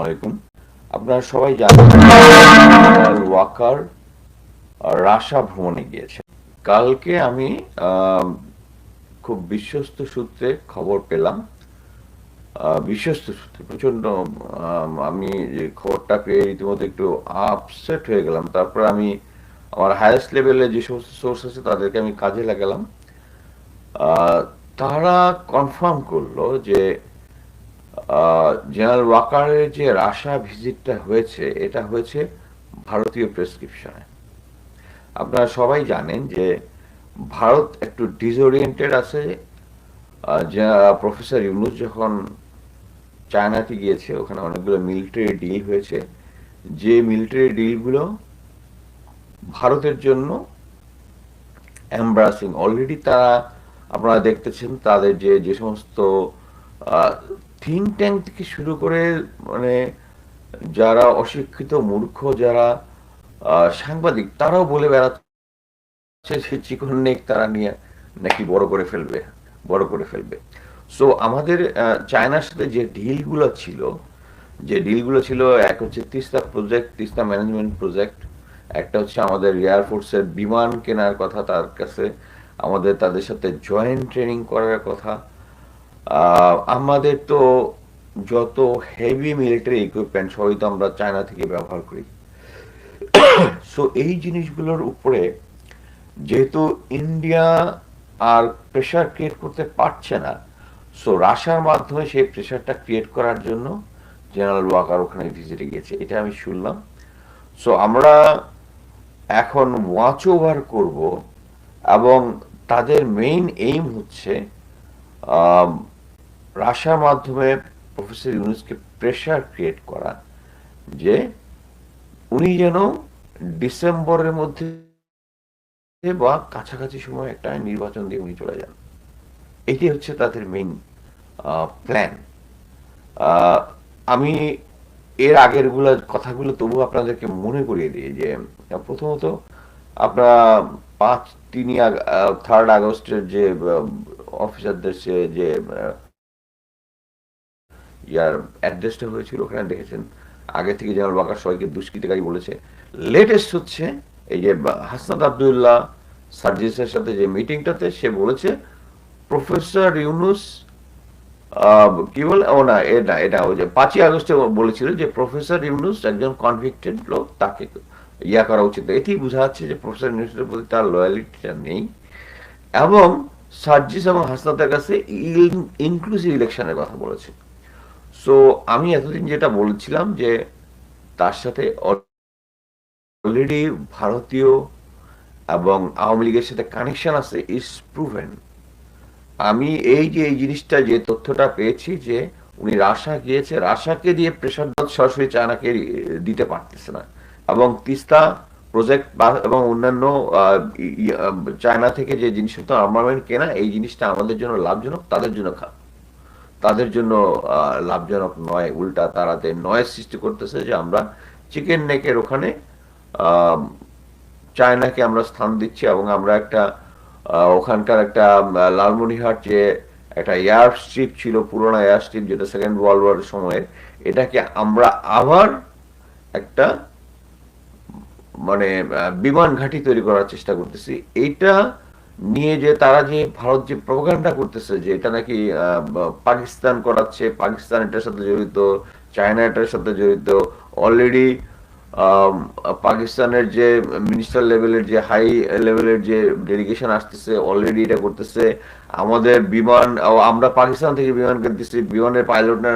আলাইকুম। আপনারা সবাই জানেন ওয়াকার রাশা ভ্রমণে গিয়েছে। কালকে আমি খুব বিশ্বস্ত সূত্রে খবর পেলাম। বিশ্বস্ত সূত্রে প্রচণ্ড আম, যে খবরটা পেয়ে রীতিমতো একটু আপসেট হয়ে গেলাম। তারপর আমি আমার হায়েস্ট লেভেলে যে সমস্ত সোর্স আছে তাদেরকে আমি কাজে লাগালাম। তারা কনফার্ম করল যে জেনারেল ওয়াকারের যে রাশা ভিজিটটা হয়েছে, এটা হয়েছে ভারতীয় প্রেসক্রিপশনে আপনারা সবাই জানেন যে ভারত একটু ডিসওরিয়েন্টেড আছে। প্রফেসর ইউনুস যখন চায়নাতে গিয়েছে, ওখানে অনেকগুলো মিলিটারি ডিল হয়েছে। যে মিলিটারি ডিলগুলো ভারতের জন্য এমব্রাসিং অলরেডি তারা, আপনারা দেখতেছেন তাদের যে যে সমস্ত থিঙ্ক ট্যাঙ্ক থেকে শুরু করে মানে যারা অশিক্ষিত মূর্খ, যারা সাংবাদিক, তারাও বলে বেড়াচ্ছে সে চিকন নেক তারা নিয়ে নাকি বড় করে ফেলবে, বড় করে ফেলবে। সো আমাদের চায়নার সাথে যে ডিলগুলো ছিল, যে ডিলগুলো ছিল, এক হচ্ছে Teesta project Teesta management project একটা হচ্ছে আমাদের এয়ারফোর্সের বিমান কেনার কথা তার কাছে, আমাদের তাদের সাথে জয়েন্ট ট্রেনিং করার কথা আমাদের তো যত হেভি মিলিটারি ইকুইপমেন্ট সবই তো আমরা চায়না থেকে ব্যবহার করি। সো এই জিনিসগুলোর উপরে যেহেতু ইন্ডিয়া আর প্রেশার ক্রিয়েট করতে পারছে না সো রাশার মাধ্যমে সেই প্রেশারটা ক্রিয়েট করার জন্য জেনারেল ওয়াকার ওখানে ভিজিটে গিয়েছে, এটা আমি শুনলাম। সো আমরা এখন ওয়াচ ওভার করব এবং তাদের মেইন এইম হচ্ছে রাশার মাধ্যমে প্রফেসর ইউনুসকে প্রেশার ক্রিয়েট করা যে উনি যেন ডিসেম্বরের মধ্যে বা কাছাকাছি সময় একটা নির্বাচন দিয়ে উনি চলে যান। এটি হচ্ছে তাদের মেইন প্ল্যান আমি এর আগেরগুলা কথাগুলো তবু আপনাদেরকে মনে করিয়ে দিই যে, প্রথমত আপনারা পাঁচ, তিনি থার্ড আগস্টের যে অফিসারদের যে ইয়ার অ্যাড্রেসটা হয়েছিল, ওখানে দেখেছেন। আগে থেকে জেনারেল ওয়াকার সবাইকে দুষ্কৃতিকারী বলেছে। লেটেস্ট হচ্ছে এই যে হাসনাত আবদুল্লাহ সার্জিসের সাথে যে মিটিংটাতে সে বলেছে, প্রফেসর ইউনুস কি বলে? ও না এটা এটা ওই যে পাঁচই আগস্টে বলেছিল যে প্রফেসর ইউনুস একজন কনভিক্টেড লোক, তাকে ইয়া করা উচিত। এটি বোঝা যাচ্ছে যে প্রফেসর ইউনুসের প্রতি তার লয়ালিটিটা নেই। এবং সার্জিস এবং হাসনাতের কাছে ইনক্লুসিভ ইলেকশনের কথা বলেছে। সো আমি এতদিন যেটা বলেছিলাম যে তার সাথে অলরেডি ভারতীয় এবং আওয়ামী লীগের সাথে কানেকশন আছে ইজ প্রুভেন আমি এই যে, এই জিনিসটা, যে তথ্যটা পেয়েছি যে উনি রাশা গিয়েছে, রাশাকে দিয়ে প্রেশার সরাসরি চায়নাকে দিতে পারতেছে না। এবং তিস্তা প্রজেক্ট এবং অন্যান্য চায়না থেকে যে জিনিসপত্র আর্মামেন্ট কেনা, এই জিনিসটা আমাদের জন্য লাভজনক, তাদের জন্য তাদের জন্য লাভজনক নয়, উল্টা তারাতে নয়ের সৃষ্টি করতেছে যে আমরা চিকেন নেকের ওখানে চায়নাকে আমরা স্থান দিচ্ছি এবং আমরা একটা ওখানকার একটা লালমনিহাট যে একটা এয়ার স্ট্রিপ ছিল, পুরোনো এয়ার স্ট্রিপ যেটা সেকেন্ড ওয়ার্ল্ড ওয়ার সময়ের, এটাকে আমরা আবার একটা মানে বিমান ঘাঁটি তৈরি করার চেষ্টা করতেছি। এইটা নিয়ে যে তারা যে ভারত যে প্রোপাগান্ডা করতেছে যে এটা নাকি পাকিস্তান করাচ্ছে, পাকিস্তান এটার সাথে জড়িত, চায়না এটার সাথে জড়িত অলরেডি পাকিস্তানের যে মিনিস্টার লেভেলের যে হাই লেভেলের যে ডেলিগেশন আসতেছে অলরেডি এটা করতেছে। আমাদের বিমান আমরা পাকিস্তান থেকে বিমান কিনতেছি, বিমানের পাইলটরা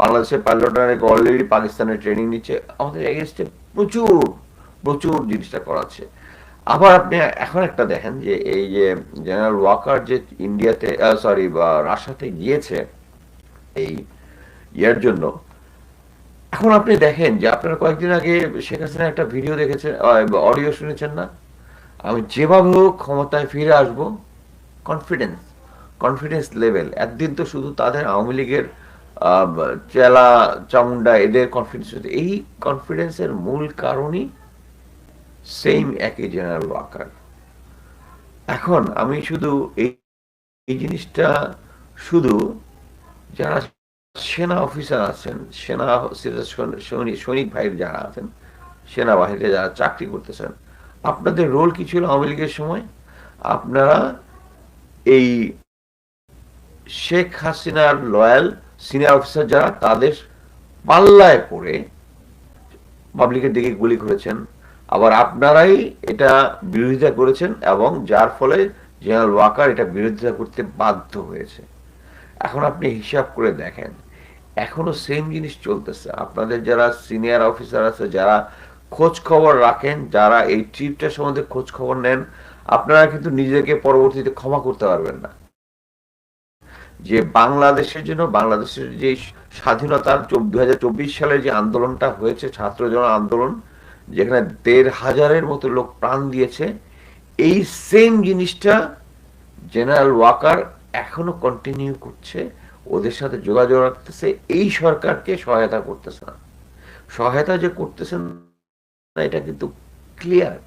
বাংলাদেশের পাইলটরা অলরেডি পাকিস্তানের ট্রেনিং নিচ্ছে। আমাদের এগেনস্টে প্রচুর প্রচুর জিনিসটা করাচ্ছে। আবার আপনি এখন একটা দেখেন যে এই যে জেনারেল ওয়াকার যে ইন্ডিয়াতে সরি বা রাশিয়াতে গিয়েছে এই ইয়ার জন্য, এখন আপনি দেখেন যে আপনারা কয়েকদিন আগে শেখ হাসিনা একটা ভিডিও দেখেছেন অডিও শুনেছেন না? আমি যেভাবে হোক ক্ষমতায় ফিরে আসব কনফিডেন্স কনফিডেন্স লেভেল একদিন তো শুধু তাদের আওয়ামী লীগের চেলা চামুন্ডা এদের কনফিডেন্স এই কনফিডেন্সের মূল কারণই সেম একই জেনারেল ওয়াকার এখন আমি শুধু এই এই জিনিসটা শুধু যারা সেনা অফিসার আছেন, সেনা সৈনিক সৈনিক ভাইয়ের যারা আছেন সেনাবাহিনীতে যারা চাকরি করতেছেন, আপনাদের রোল কি ছিল আওয়ামী লীগের সময়? আপনারা এই শেখ হাসিনার লয়াল সিনিয়র অফিসার যারা তাদের পাল্লায় পড়ে পাবলিকের দিকে গুলি করেছেন আবার আপনারাই এটা বিরোধিতা করেছেন এবং যার ফলে জেনারেল ওয়াকার এটা বিরোধিতা করতে বাধ্য হয়েছে। এখন আপনি হিসাব করে দেখেন, এখনও সেম জিনিস চলতেছে। আপনাদের যারা সিনিয়র অফিসার আছে, যারা খোঁজ খবর রাখেন, যারা এই ট্রিপটা সম্বন্ধে খোঁজ খবর নেন, আপনারা কিন্তু নিজেকে পরবর্তীতে ক্ষমা করতে পারবেন না। যে বাংলাদেশের জন্য, বাংলাদেশের যে স্বাধীনতার দুই সালের যে আন্দোলনটা হয়েছে ছাত্র জন আন্দোলন যেখানে দেড় হাজারের মতো লোক প্রাণ দিয়েছে, এই সেম জিনিসটা জেনারেল ওয়াকার এখনও কন্টিনিউ করছে, ওদের সাথে যোগাযোগ রাখতেছে, এই সরকারকে সহায়তা করতেছে না। সহায়তা যে করতেছেন না, এটা কিন্তু ক্লিয়ার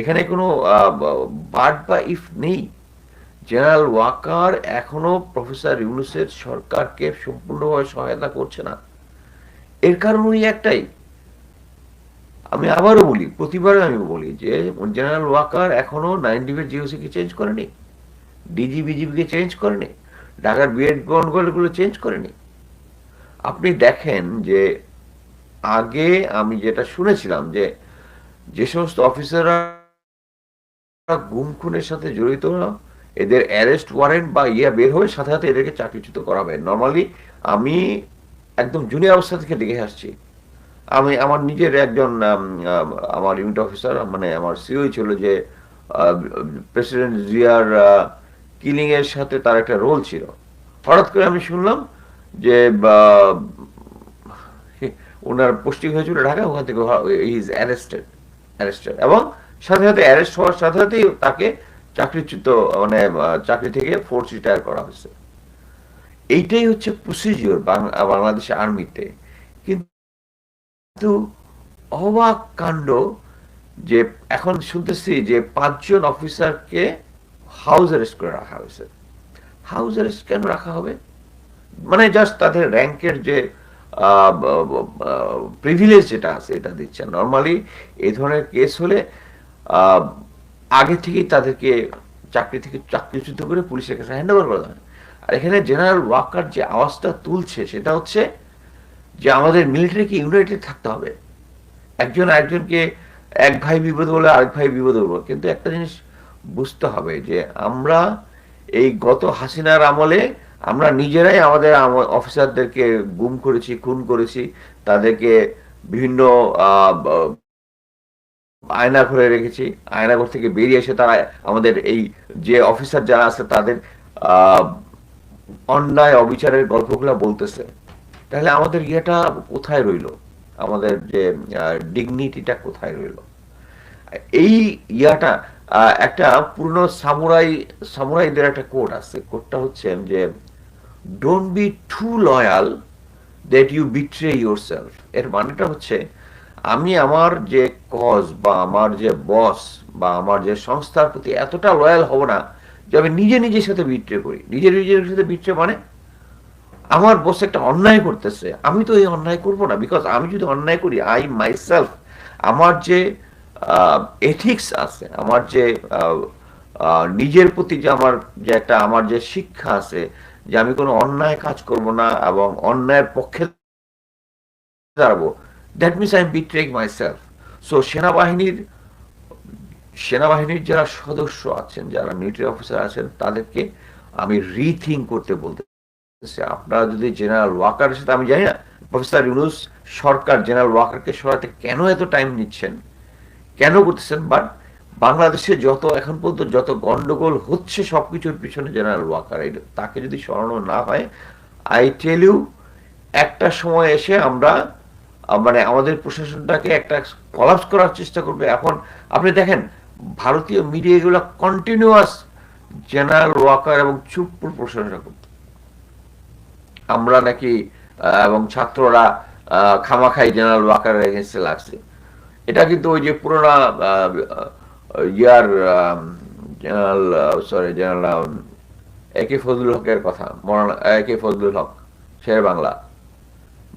এখানে কোনো বার্ড বা ইফ নেই। জেনারেল ওয়াকার এখনও প্রফেসর ইউনুসের সরকারকে সম্পূর্ণভাবে সহায়তা করছে না। এর কারণ ওই একটাই। আমি আবারও বলি প্রতিবারে আমি বলি যে জেনারেল ওয়াকার এখনও নাইন ডিভের জিওসিকে চেঞ্জ করেনি ডিজি বিজিবিকে চেঞ্জ করেনি, ঢাকার বিএডগুলো চেঞ্জ করেনি। আপনি দেখেন যে, আগে আমি যেটা শুনেছিলাম যে যে সমস্ত অফিসাররা গুম খুনের সাথে জড়িত, এদের অ্যারেস্ট ওয়ারেন্ট বা ইয়া বের হয়ে সাথে সাথে এদেরকে চাকরিচ্যুত করাবে। নর্মালি আমি একদম জুনিয়র অবস্থা থেকে দেখে আসছি। আমি আমার নিজের একজন আমার ইউনিট অফিসার মানে আমার সিওই ছিল যে প্রেসিডেন্ট জিয়ার কিলিং এর সাথে তার একটা রোল ছিল। হঠাৎ করে আমি শুনলাম যে ওনার পোস্টিং হয়েছিল ঢাকা, ওখান থেকে ইজ অ্যারেস্টেড অ্যারেস্টেড এবং সাথে সাথে অ্যারেস্ট হওয়ার সাথে সাথেই তাকে চাকরিচ্যুত মানে চাকরি থেকে ফোর্স রিটায়ার করা হয়েছে। এইটাই হচ্ছে প্রসিজিওর বাংলাদেশ আর্মিতে কিন্তু অবাক কাণ্ড যে এখন শুনতেছি যে পাঁচজন অফিসারকে হাউস অ্যারেস্ট করে রাখা হয়েছে। হাউস অ্যারেস্ট কেন রাখা হবে? মানে জাস্ট তাদের র্যাঙ্কের যে প্রিভিলেজ যেটা আছে, এটা দিচ্ছে। নর্মালি এই ধরনের কেস হলে আগে থেকেই তাদেরকে চাকরি থেকে চাকরিচ্যুত করে পুলিশের কাছে হ্যান্ড ওভার করা হয়। আর এখানে জেনারেল ওয়াকার যে আওয়াজটা তুলছে, সেটা হচ্ছে যে আমাদের মিলিটারিকে ইউনাইটেড থাকতে হবে। একজন আরেকজনকে এক ভাই বিপদ বলে আরেক ভাই বিপদ বলব কিন্তু একটা জিনিস বুঝতে হবে যে আমরা এই গত হাসিনার আমলে আমরা নিজেরাই আমাদের অফিসারদেরকে গুম করেছি, খুন করেছি, তাদেরকে বিভিন্ন আয়না ঘরে রেখেছি আয়নাঘর থেকে বেরিয়ে এসে তারা আমাদের এই যে অফিসার যারা আছে তাদের অন্যায়, অবিচারের গল্পগুলো বলতেছে। তাহলে আমাদের ইয়েটা কোথায় রইল? আমাদের যে ডিগনিটিটা কোথায় রইল? এই ইয়াটা একটা পূর্ণ সামুরাই, সামুরাইদের একটা কোড আছে। কোডটা হচ্ছে যে don't be too loyal that you betray yourself এর মানেটা হচ্ছে, আমি আমার যে কজ বা আমার যে বস বা আমার যে সংস্থার প্রতি এতটা লয়াল হব না যে আমি নিজে নিজের সাথে বিট্রে করি। নিজে নিজের সাথে বিট্রে মানে আমার বস একটা অন্যায় করতেছে। আমি তো এই অন্যায় করব না বিকজ আমি যদি অন্যায় করি আই মাইসেলফ আমার যে এথিক্স আছে, আমার যে নিজের প্রতি যে আমার যে একটা, আমার যে শিক্ষা আছে, যে আমি কোনো অন্যায় কাজ করব না এবং অন্যায়ের পক্ষে দাঁড়াবো that means I betray myself so সেনাবাহিনীর সেনাবাহিনীর যারা সদস্য আছেন, যারা মিলিটারি অফিসার আছেন, তাদেরকে আমি রিথিং করতে বলতে আপনারা যদি জেনারেল ওয়াকারের সাথে, আমি জানি না প্রফেসর ইউনুস সরকার জেনারেল ওয়াকারকে সরাতে কেন এত টাইম নিচ্ছেন? কেন করতেছেন? বাট বাংলাদেশে যত, এখন পর্যন্ত যত গন্ডগোল হচ্ছে, সবকিছুর পিছনে জেনারেল ওয়াকার তাকে যদি সরানো না হয় আই টেল ইউ একটা সময় এসে আমরা মানে আমাদের প্রশাসনটাকে একটা কলাপস করার চেষ্টা করবে। এখন আপনি দেখেন, ভারতীয় মিডিয়া এগুলো কন্টিনিউয়াস জেনারেল ওয়াকার এবং চুপপুর প্রশংসা করত আমরা নাকি এবং ছাত্ররা খামাখাই জেনারেল ওয়াকার এগেন্সে লাগছে। এটা কিন্তু ওই যে পুরোনা ইয়ার general sorry general A K Fazlul হকের কথা, মরানা, এ ফজলুল হক, শের বাংলা।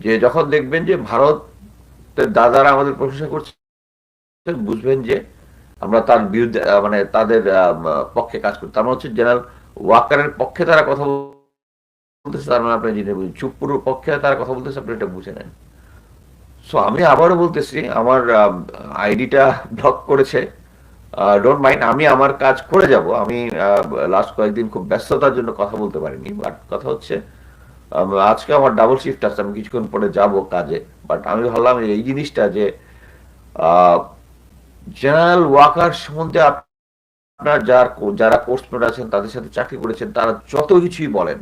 যে যখন দেখবেন যে ভারতের দাদারা আমাদের প্রশংসা করছে, বুঝবেন যে আমরা তার বিরুদ্ধে মানে তাদের পক্ষে কাজ করি। তার মানে হচ্ছে জেনারেল ওয়াকারের পক্ষে তারা কথা বলতেছে, তার মানে আপনি জেনে বুঝুন চুপ্পুর পক্ষে তারা কথা বলতেছে, আপনি এটা বুঝে নেন। সো আমি আবারও বলতেছি, আমার আইডিটা ব্লক করেছে। ডোন্ট মাইন্ড আমি আমার কাজ করে যাব। আমি লাস্ট কয়েকদিন খুব ব্যস্ততার জন্য কথা বলতে পারিনি বাট কথা হচ্ছে আজকে আমার ডাবল শিফট আছে, আমি কিছুক্ষণ পরে যাব কাজে। বাট আমি ভাবলাম এই জিনিসটা যে জেনারেল ওয়াকার সম্বন্ধে আপ- আপনার যার, যারা কোর্স আছেন, তাদের সাথে চাকরি করেছেন, তারা যত কিছুই বলেন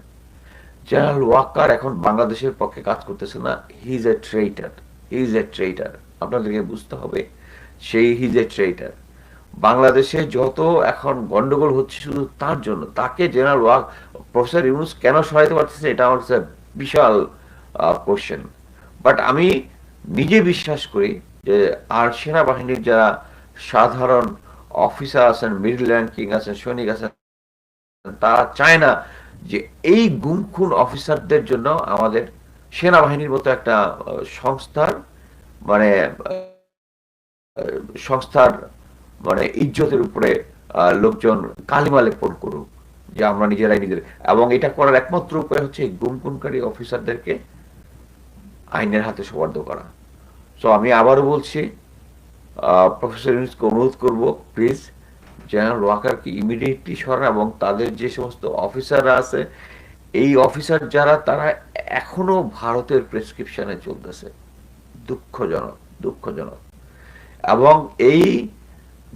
জেনারেল ওয়াকার এখন বাংলাদেশের পক্ষে কাজ করতেছে না। He is a ট্রেটার he is a ট্রেটার আপনাদেরকে বুঝতে হবে সেই হি ইজ এ ট্রেটার বাংলাদেশে যত এখন গন্ডগোল হচ্ছে শুধু তার জন্য, তাকে জেনারেল ওয়াক প্রফেসর ইউনুস কেন সহায়তা পারতেছে এটা আমার কাছে বিশাল কোশ্চেন বাট আমি নিজে বিশ্বাস করি যে আর সেনাবাহিনীর যারা সাধারণ অফিসার আছেন মিডল র্যাঙ্কিং আছেন, সৈনিক আছেন, তারা চায় না যে এই গুম খুন অফিসারদের জন্য আমাদের সেনাবাহিনীর মতো একটা সংস্থার মানে সংস্থার মানে ইজ্জতের উপরে লোকজন কালিমা লেপন করুক, যে আমরা নিজেরাই নিজের। এবং এটা করার একমাত্র উপায় হচ্ছে গুম খুনকারী অফিসারদেরকে আইনের হাতে সোপর্দ করা। সো আমি আবারও বলছি প্রফেসর ইউনুসকে অনুরোধ করব প্লিজ জেনারেল ওয়াকারকে ইমিডিয়েটলি সরান এবং তাদের যে সমস্ত অফিসাররা আছে, এই অফিসার যারা, তারা এখনও ভারতের প্রেসক্রিপশনে চলতেছে। দুঃখজনক দুঃখজনক। এবং এই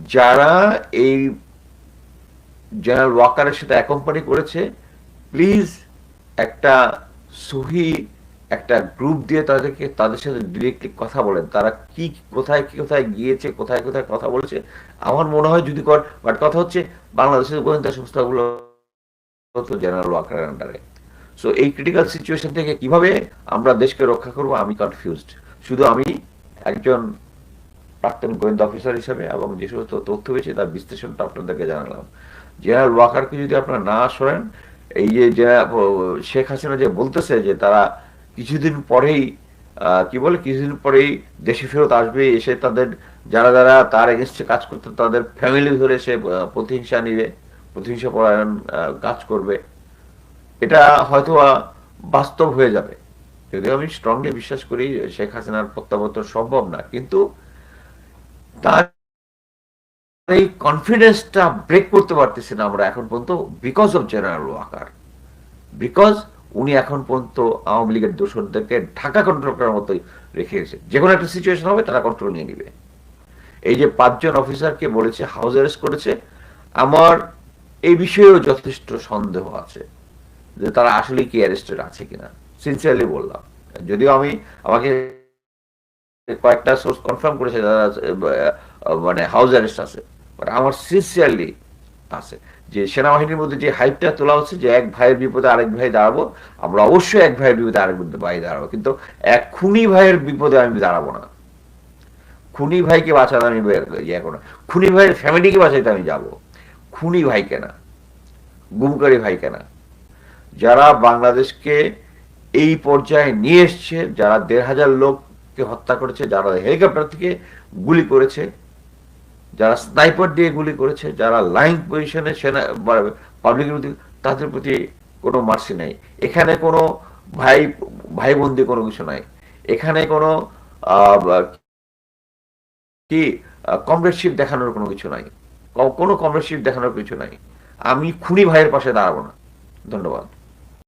যারা এই জেনারেল ওয়াকারের সাথে অ্যাকম্পানি করেছে প্লিজ একটা সহি একটা গ্রুপ দিয়ে তাদেরকে, তাদের সাথে ডিরেক্টলি কথা বলেন। তারা কি, কোথায় কি, কোথায় গিয়েছে, কোথায় কোথায় কথা বলেছে, আমার মনে হয় যদি কর বাট কথা হচ্ছে বাংলাদেশের গোয়েন্দা সংস্থাগুলো জেনারেল ওয়াকারের আন্ডারে সো এই ক্রিটিক্যাল সিচুয়েশন থেকে কীভাবে আমরা দেশকে রক্ষা করব, আমি কনফিউজড শুধু আমি একজন প্রাক্তন গোয়েন্দা অফিসার হিসেবে এবং যে সমস্ত তথ্য পেয়েছি, তার বিশ্লেষণটা আপনাদেরকে জানালাম। জেনারেল ওয়াকারকে যদি আপনারা না সরেন, এই যে- শেখ হাসিনা যে বলতেছে যে তারা কিছুদিন পরেই কি বলে, কিছুদিন পরেই দেশে ফেরত আসবে, এসে তাদের, যারা যারা তার এগেনস্টে কাজ করতে, তাদের ফ্যামিলি ধরে সে প্রতিহিংসা নিবে, প্রতিহিংসা পরায়ণ কাজ করবে। এটা হয়তো বাস্তব হয়ে যাবে। যদিও আমি স্ট্রংলি বিশ্বাস করি শেখ হাসিনার প্রত্যাবর্তন সম্ভব না, কিন্তু তার এই কনফিডেন্সটা ব্রেক করতে পারতেছি না আমরা এখন পর্যন্ত because of general Waker because উনি এখন পর্যন্ত আওয়ামী লীগের দোষরদেরকে ঢাকা কন্ট্রোল করার মতোই রেখে যে কোনো একটা সিচুয়েশন হবে তারা কন্ট্রোল নিয়ে নিবে। এই যে পাঁচজন অফিসারকে বলেছে হাউস অ্যারেস্ট করেছে, আমার এই বিষয়েও যথেষ্ট সন্দেহ আছে যে তারা আসলে কি অ্যারেস্টেড আছে কিনা। সিনসিয়ারলি বললাম। যদিও আমি আমাকে কয়েকটা সোর্স কনফার্ম করেছে মানে হাউস অ্যারেস্ট আছে। বাট আমার সিনসিয়ারলি আছে। যে সেনাবাহিনীর মধ্যে যে হাইপটা তোলা হচ্ছে যে এক ভাইয়ের বিপদে আরেক ভাই দাঁড়াবো, আমরা অবশ্যই এক ভাইয়ের বিপদে আরেক ভাই দাঁড়াবো। কিন্তু এক খুনি ভাইয়ের বিপদে আমি দাঁড়াবো না। খুনি ভাইকে বাঁচাতে আমি ইয়ে করো। খুনি ভাইয়ের ফ্যামিলিকে বাঁচাইতে আমি যাব। খুনি ভাইকে না। গুমকারী ভাইকে না। যারা বাংলাদেশকে এই পর্যায়ে নিয়ে এসছে, যারা দেড় হাজার লোককে হত্যা করেছে, যারা হেলিকপ্টার থেকে গুলি করেছে যারা স্নাইপার দিয়ে গুলি করেছে, যারা লাইন পজিশনে সেনা পাবলিকের প্রতি তাদের প্রতি কোনো মার্সি নাই। এখানে কোনো ভাই ভাই বন্দি কোনো কিছু নাই। এখানে কোনো কি কমরেডশিপ দেখানোর কোনো কিছু নাই। কোনো কমরেডশিপ দেখানোর কিছু নাই। আমি খুনি ভাইয়ের পাশে দাঁড়াবো না। ধন্যবাদ।